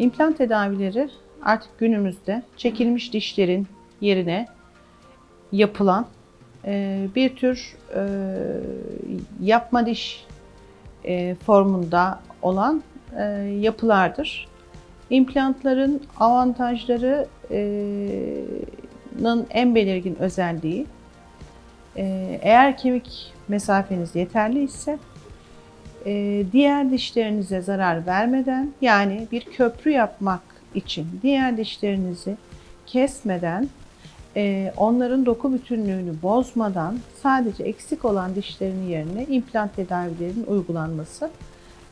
İmplant tedavileri artık günümüzde çekilmiş dişlerin yerine yapılan e, bir tür e, yapma diş e, formunda olan e, yapılardır. İmplantların avantajlarının en belirgin özelliği e, eğer kemik mesafeniz yeterli ise e, diğer dişlerinize zarar vermeden yani bir köprü yapmak için diğer dişlerinizi kesmeden e, onların doku bütünlüğünü bozmadan sadece eksik olan dişlerin yerine implant tedavilerinin uygulanması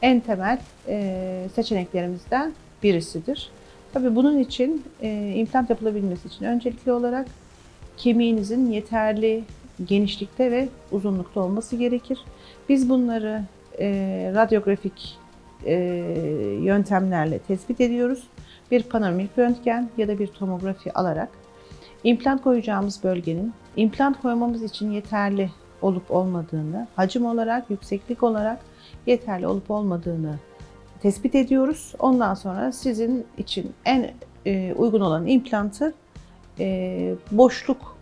en temel e, seçeneklerimizden birisidir. Tabii bunun için e, implant yapılabilmesi için öncelikli olarak kemiğinizin yeterli genişlikte ve uzunlukta olması gerekir. Biz bunları radyografik e, yöntemlerle tespit ediyoruz. Bir panoramik röntgen ya da bir tomografi alarak implant koyacağımız bölgenin implant koymamız için yeterli olup olmadığını, hacim olarak, yükseklik olarak yeterli olup olmadığını tespit ediyoruz. Ondan sonra sizin için en e, uygun olan implantı e, boşluk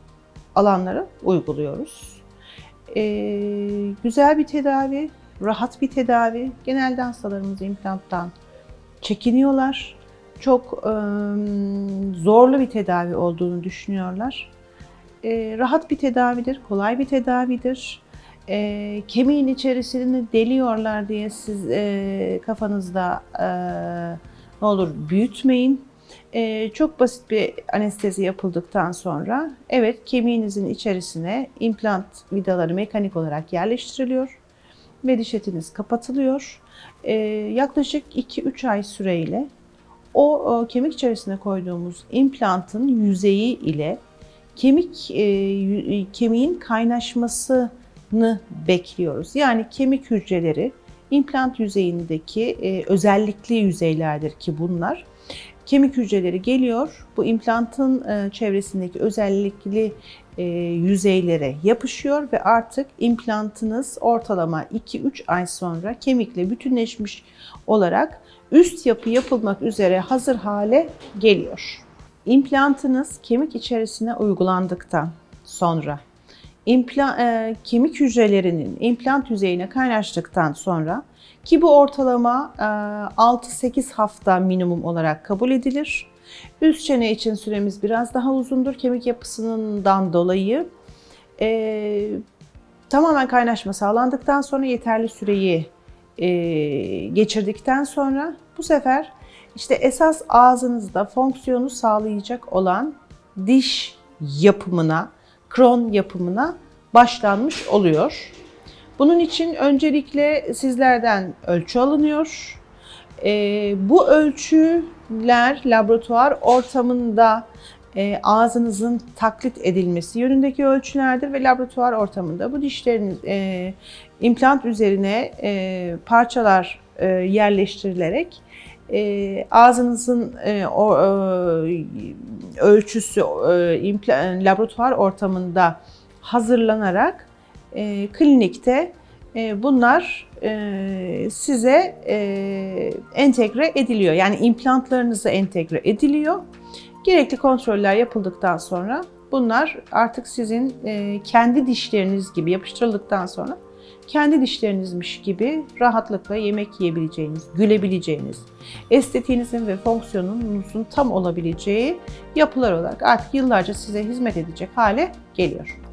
alanlara uyguluyoruz. E, güzel bir tedavi, rahat bir tedavi. Genelde hastalarımız implanttan çekiniyorlar. Çok e, zorlu bir tedavi olduğunu düşünüyorlar. E, rahat bir tedavidir, kolay bir tedavidir. E, kemiğin içerisini deliyorlar diye siz e, kafanızda e, ne olur büyütmeyin. E, çok basit bir anestezi yapıldıktan sonra evet kemiğinizin içerisine implant vidaları mekanik olarak yerleştiriliyor ve diş etiniz kapatılıyor. E, yaklaşık 2-3 ay süreyle o, o kemik içerisine koyduğumuz implantın yüzeyi ile kemik e, yü- kemiğin kaynaşmasını bekliyoruz. Yani kemik hücreleri implant yüzeyindeki e, özellikli yüzeylerdir ki bunlar. Kemik hücreleri geliyor, bu implantın e, çevresindeki özellikli e, yüzeylere yapışıyor ve artık implantınız ortalama 2-3 ay sonra kemikle bütünleşmiş olarak üst yapı yapılmak üzere hazır hale geliyor. İmplantınız kemik içerisine uygulandıktan sonra impla- e, kemik hücrelerinin implant yüzeyine kaynaştıktan sonra ki bu ortalama e, 6-8 hafta minimum olarak kabul edilir. Üst çene için süremiz biraz daha uzundur kemik yapısından dolayı. E, tamamen kaynaşma sağlandıktan sonra yeterli süreyi e, geçirdikten sonra bu sefer işte esas ağzınızda fonksiyonu sağlayacak olan diş yapımına, kron yapımına başlanmış oluyor. Bunun için öncelikle sizlerden ölçü alınıyor. Ee, bu ölçüler laboratuvar ortamında e, ağzınızın taklit edilmesi yönündeki ölçülerdir ve laboratuvar ortamında bu dişleriniz e, implant üzerine e, parçalar e, yerleştirilerek e, ağzınızın e, o e, ölçüsü e, impla- laboratuvar ortamında hazırlanarak e, klinikte e, bunlar e, size e, entegre ediliyor. Yani implantlarınıza entegre ediliyor. Gerekli kontroller yapıldıktan sonra bunlar artık sizin e, kendi dişleriniz gibi yapıştırıldıktan sonra kendi dişlerinizmiş gibi rahatlıkla yemek yiyebileceğiniz, gülebileceğiniz, estetiğinizin ve fonksiyonunuzun tam olabileceği yapılar olarak artık yıllarca size hizmet edecek hale geliyor.